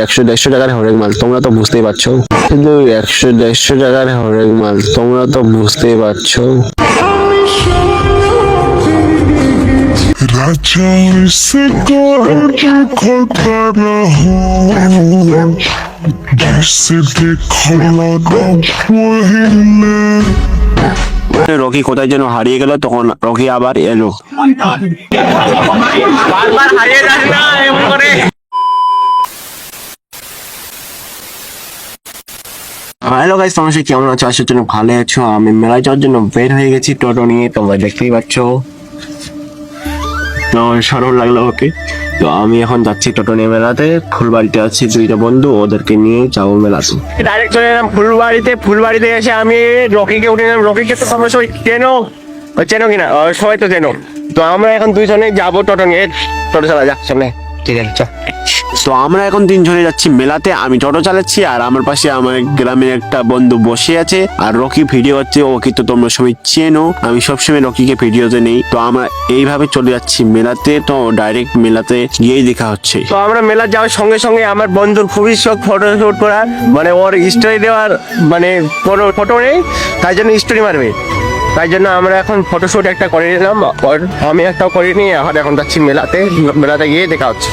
একশো দেড়শো টাকার হরেক মাল তোমরা তো বুঝতেই পারছ। কিন্তু একশো দেড়শো টাকার হরেক মাল তোমরা তো বুঝতেই পারছ। রকি কোথায় যেন হারিয়ে গেল তখন রকি আবার এলো। হ্যালো গাইস তোমার সাথে কেমন আছো? আসার জন্য ভালো আছো। আমি মেলায় যাওয়ার জন্য বের হয়ে গেছি টোটো নিয়ে তোমরা দেখতেই পাচ্ছ। তো সরল লাগল ওকে। তো আমি এখন যাচ্ছি টোটো নিয়ে মেলাতে। ফুলবাড়িতে আছি দুইটা বন্ধু ওদেরকে নিয়ে যাব মেলাতে। ডাইরেক্ট চলে এলাম ফুলবাড়িতে। ফুলবাড়িতে এসে আমি রকিকে উঠে নিলাম রকিকে তো তোমরা সবাই চেনো? চেনো কিনা? সবাই তো চেনো। তো আমরা এখন দুইজনে যাব টোটো নিয়ে। টোটো চালা যা সামনে। ঠিক আছে চল তো আমরা এখন তিনজনে যাচ্ছি মেলাতে। আমি টোটো চালাচ্ছি আর আমার পাশে আমার গ্রামের একটা বন্ধু বসে আছে। আর রকি ভিডিও হচ্ছে ওকে তো তোমরা সবাই চেনো। আমি সবসময় রকিকে ভিডিওতে নেই। তো আমরা এইভাবে চলে যাচ্ছি মেলাতে। তো ডাইরেক্ট মেলাতে গিয়েই দেখা হচ্ছে। তো আমরা মেলা যাওয়ার সঙ্গে সঙ্গে আমার বন্ধুর খুবই শখ ফটো শুট করার। মানে ওর স্টোরি দেওয়ার মানে কোনো ফটো নেই। তাই জন্য স্টোরি মারবে। তাই জন্য আমরা এখন ফটোশুট একটা করে নিলাম। আর আমি একটাও করিনি। এখন এখন যাচ্ছি মেলাতে। মেলাতে গিয়ে দেখা হচ্ছে।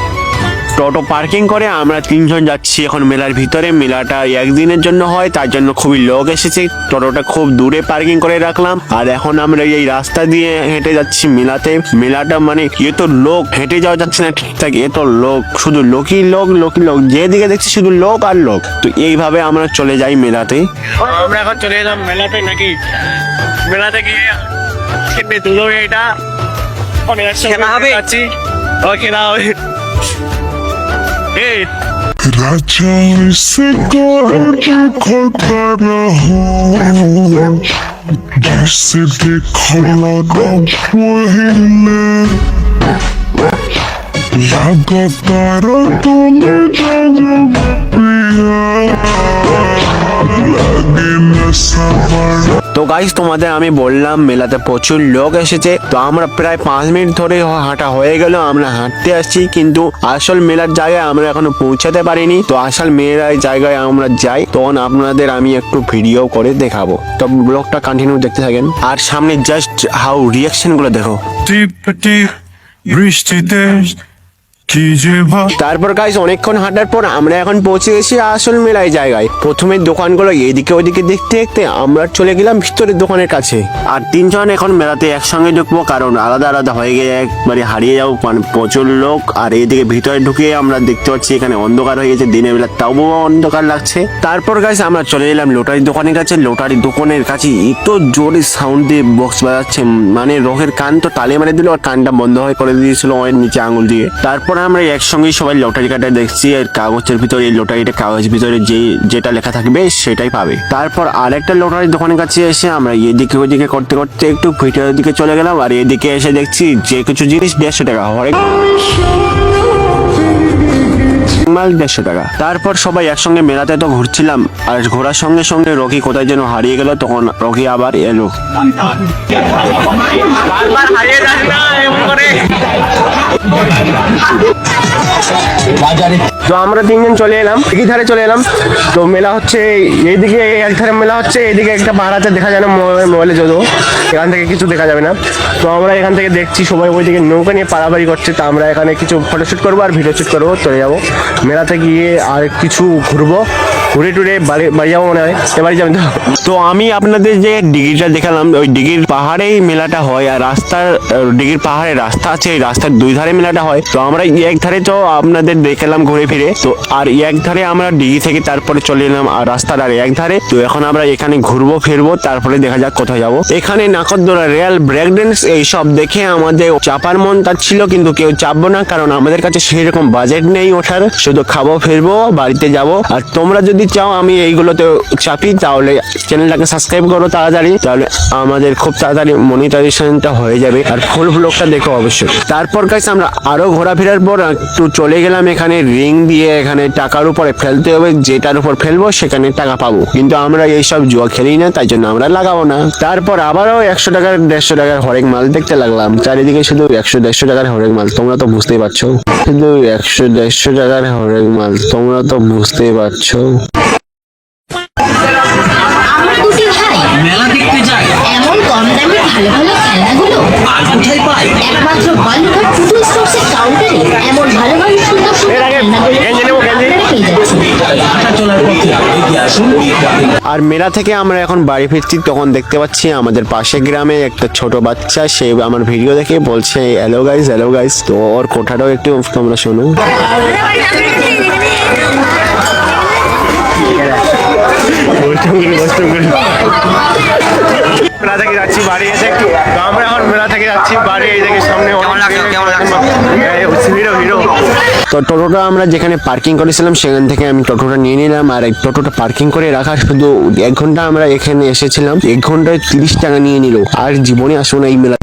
টোটো পার্কিং করে আমরা তিনজন যাচ্ছি এখন মেলার ভিতরে। মেলাটা একদিনের জন্য হয় তার জন্য খুবই লোক এসেছে। টোটোটা খুব দূরে পার্কিং করে রাখলাম। আর এখন আমরা এই রাস্তা দিয়ে হেঁটে যাচ্ছি মেলাতে। মেলাটা মানে এত লোক হেঁটে যাওয়া যাচ্ছে না। ঠিকঠাক এত লোক শুধু লোকই লোক লোকই লোক। যেদিকে দেখছি শুধু লোক আর লোক। তো এইভাবে আমরা চলে যাই মেলাতে। আমরা এখন চলে এলাম মেলাতে নাকি। মেলাতে গিয়ে এটা। অনেক খেলা হবে? ও খেলা হবে। great! Gracias se corta con carajo Dice que color no puede La gatara tome todo pia La guinea sabara তো গাইস তোমাদের আমি বললাম, মেলাতে প্রচুর লোক এসেছে। তো আমরা প্রায় পাঁচ মিনিট ধরে হাঁটা হয়ে গেল, আমরা হাঁটতে আসছি। কিন্তু আসল মেলার জায়গায় আমরা এখনও পৌঁছাতে পারিনি। তো আসল মেলার জায়গায় আমরা যাই, তখন আপনাদের আমি একটু ভিডিও করে দেখাবো। তো ব্লগটা কন্টিনিউ দেখতে থাকেন। আর সামনে জাস্ট হাউ রিয়াকশনগুলো দেখো। বৃষ্টিতে তারপর গাইস অনেকক্ষণ হাঁটার পর আমরা এখন পৌঁছে গেছি আসল মেলায় জায়গায়। প্রথমে দোকানগুলো এদিকে ওদিকে দেখতে দেখতে আমরা চলে গেলাম ভিতরের দোকানের কাছে। আর তিনজন এখন মেলাতে একসঙ্গে ঢুকবো, কারণ আলাদা আলাদা হয়ে গিয়ে একবারে হারিয়ে যাব মানে প্রচুর লোক। আর এইদিকে ভিতরে ঢুকে আমরা দেখতে পাচ্ছি এখানে অন্ধকার হয়ে গেছে, দিনের বেলা তাও অন্ধকার লাগছে। তারপর গাইস আমরা চলে এলাম লোটারি দোকানের কাছে। লোটারি দোকানের কাছে এত জোরে সাউন্ড দিয়ে বক্স বাজাচ্ছে মানে রোহের কান তো তালে মারে দিল, আর কানটা বন্ধ হয়ে করে দিয়েছিল ওর নিচে আঙুল দিয়ে। তারপর আমরা একসঙ্গেই সবাই লটারি কাটা দেখছি আর কাগজের ভিতরে, এই লটারিটা কাগজ ভিতরে যে, যেটা লেখা থাকবে সেটাই পাবে। তারপর আরেকটা লটারি দোকানের কাছে এসে আমরা এদিকে ওইদিকে করতে করতে একটু ভিতরের দিকে চলে গেলাম, আর এদিকে এসে দেখছি যে কিছু জিনিস দেড়শো টাকা। হরেক মাল দেড়শো টাকা। তারপর সবাই একসঙ্গে মেলাতে তো ঘুরছিলাম, আর ঘোরার সঙ্গে সঙ্গে রকি কোথায় যেন হারিয়ে গেল, তখন রকি আবার এলো। হারিয়ে করে তো আমরা তিনজন চলে এলাম একই ধারে চলে এলাম। তো মেলা হচ্ছে এইদিকে এক ধারে মেলা হচ্ছে এইদিকে একটা পাহাড়াতে দেখা যায় না মোবাইল- মোবাইলে যত। এখান থেকে কিছু দেখা যাবে না। তো আমরা এখান থেকে দেখছি সবাই ওইদিকে নৌকা নিয়ে পাড়াপাড়ি করছে। তো আমরা এখানে কিছু ফটোশ্যুট করব আর ভিডিও শ্যুট করব চলে যাব। মেলাতে গিয়ে আর কিছু ঘুরবো। ঘুরে টুরে বাড়ি বাড়ি যাব মনে হয়। এবারে যাবেন তো? তো আমি আপনাদের যে ডিগিটা দেখালাম ওই ডিগির পাহাড়েই মেলাটা হয় আর রাস্তার ডিগির পাহাড়ে রাস্তা আছে এই রাস্তার দুই ধারে মেলাটা হয়। তো আমরা এক ধারে তো আপনাদের দেখালাম ঘুরে ফিরে। তো আর এক ধারে আমরা ডিগি থেকে তারপরে চলে এলাম, আর রাস্তার আর এক ধারে। তো এখন আমরা এখানে ঘুরবো, ফিরবো, তারপরে দেখা যাক কোথায় যাব। এখানে নাকরদোলা রিয়াল ব্রেক ড্যান্স এইসব দেখে আমাদের চাপার মন তার ছিল, কিন্তু কেউ চাপবো না, কারণ আমাদের কাছে সেরকম বাজেট নেই ওঠার। শুধু খাব, ফিরবো, বাড়িতে যাব। আর তোমরা যদি চাও আমি এইগুলোতে চাপি, তাহলে চ্যানেলটাকে সাবস্ক্রাইব করো তাড়াতাড়ি। তাহলে আমাদের খুব তাড়াতাড়ি মনিটাইজেশনটা হয়ে যাবে। আর ফুল ব্লগটা দেখো অবশ্যই। তারপর কাছে আমরা আরও ঘোরাফেরার পর একটু চলে গেলাম এখানে রিং দিয়ে এখানে টাকার উপরে ফেলতে হবে যেটার উপর ফেলব সেখানে টাকা পাবো। কিন্তু আমরা এইসব জুয়া খেলি না তাই জন্য আমরা লাগাবো না। তারপর আবারও একশো টাকার দেড়শো টাকার হরেক মাল দেখতে লাগলাম। চারিদিকে শুধু একশো দেড়শো টাকার হরেক মাল তোমরা তো বুঝতেই পারছ। শুধু একশো দেড়শো টাকার হরেক মাল তোমরা তো বুঝতেই পারছ। আমরা দুটি ভাই। মেলা দেখতে যায় এমন কম দামে ভালো ভালো খেলনাগুলো আর কোথায় পায় একমাত্র বালুঘাট টুটু স্টোর্সের কাউন্টারে এমন ভালো ভালো সুন্দর সুন্দর আর মেলা থেকে আমরা এখন বাড়ি ফিরছি তখন দেখতে পাচ্ছি আমাদের পাশে গ্রামে একটা ছোট বাচ্চা সে আমার ভিডিও দেখে বলছে হ্যালো গাইস হ্যালো গাইস তো ওর কোঠাটাও একটু তোমরা শোনো। মেলা থেকে যাচ্ছি বাড়ি এসে তো আমরা এখন মেলা থেকে যাচ্ছি বাড়ি এই দেখে সামনে হিরো হিরো তো টোটোটা আমরা যেখানে পার্কিং করেছিলাম সেখান থেকে আমি টোটোটা নিয়ে নিলাম আর এই টোটোটা পার্কিং করে রাখা শুধু এক ঘণ্টা আমরা এখানে এসেছিলাম। এক ঘন্টায় তিরিশ টাকা নিয়ে নিল আর জীবনে আসব না এই মেলা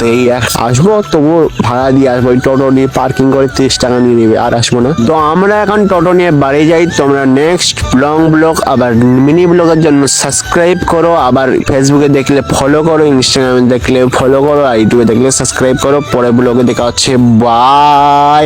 তো এই আসব তবু ভাড়া দিয়ে আসব। এই টোটো নিয়ে পার্কিং করে তিরিশ টাকা নিয়ে নেবে, আর আসব না। তো আমরা এখন টোটো নিয়ে বাড়ি যাই, তোমরা নেক্সট লং ব্লগ আবার মিনি ব্লগের জন্য সাবস্ক্রাইব করো, আবার ফেসবুকে দেখলে ফলো করো ইনস্টাগ্রামে দেখলে ফলো করো, আর ইউটিউবে দেখলে সাবস্ক্রাইব করো পরে ব্লগে দেখা হচ্ছে বাই